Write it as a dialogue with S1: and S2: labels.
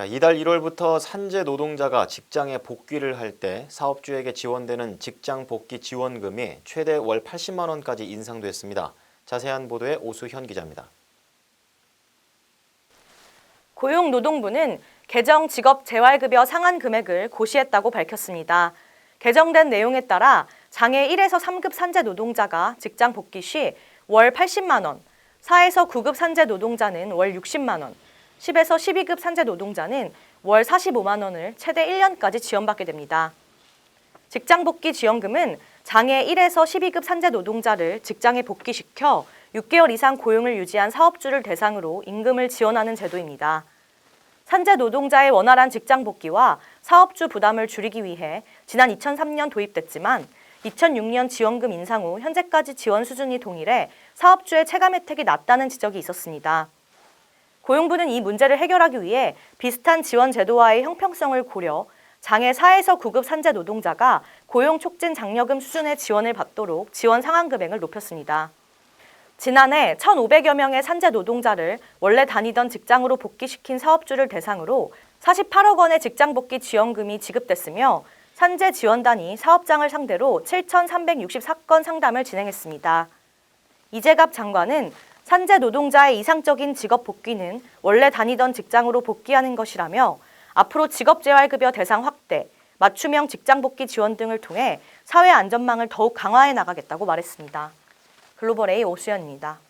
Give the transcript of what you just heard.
S1: 자, 이달 1월부터 산재 노동자가 직장에 복귀를 할 때 사업주에게 지원되는 직장 복귀 지원금이 최대 월 80만 원까지 인상됐습니다. 자세한 보도에 오수현 기자입니다.
S2: 고용노동부는 개정 직업 재활급여 상한 금액을 고시했다고 밝혔습니다. 개정된 내용에 따라 장애 1에서 3급 산재 노동자가 직장 복귀 시 월 80만 원, 4에서 9급 산재 노동자는 월 60만 원, 10에서 12급 산재 노동자는 월 45만 원을 최대 1년까지 지원받게 됩니다. 직장 복귀 지원금은 장애 1에서 12급 산재 노동자를 직장에 복귀시켜 6개월 이상 고용을 유지한 사업주를 대상으로 임금을 지원하는 제도입니다. 산재 노동자의 원활한 직장 복귀와 사업주 부담을 줄이기 위해 지난 2003년 도입됐지만 2006년 지원금 인상 후 현재까지 지원 수준이 동일해 사업주의 체감 혜택이 낮다는 지적이 있었습니다. 고용부는 이 문제를 해결하기 위해 비슷한 지원 제도와의 형평성을 고려 장애 4에서 9급 산재 노동자가 고용 촉진 장려금 수준의 지원을 받도록 지원 상한 금액을 높였습니다. 지난해 1,500여 명의 산재 노동자를 원래 다니던 직장으로 복귀시킨 사업주를 대상으로 48억 원의 직장 복귀 지원금이 지급됐으며 산재 지원단이 사업장을 상대로 7,364건 상담을 진행했습니다. 이재갑 장관은 산재 노동자의 이상적인 직업 복귀는 원래 다니던 직장으로 복귀하는 것이라며 앞으로 직업재활급여 대상 확대, 맞춤형 직장 복귀 지원 등을 통해 사회 안전망을 더욱 강화해 나가겠다고 말했습니다. 글로벌 A 오수연입니다.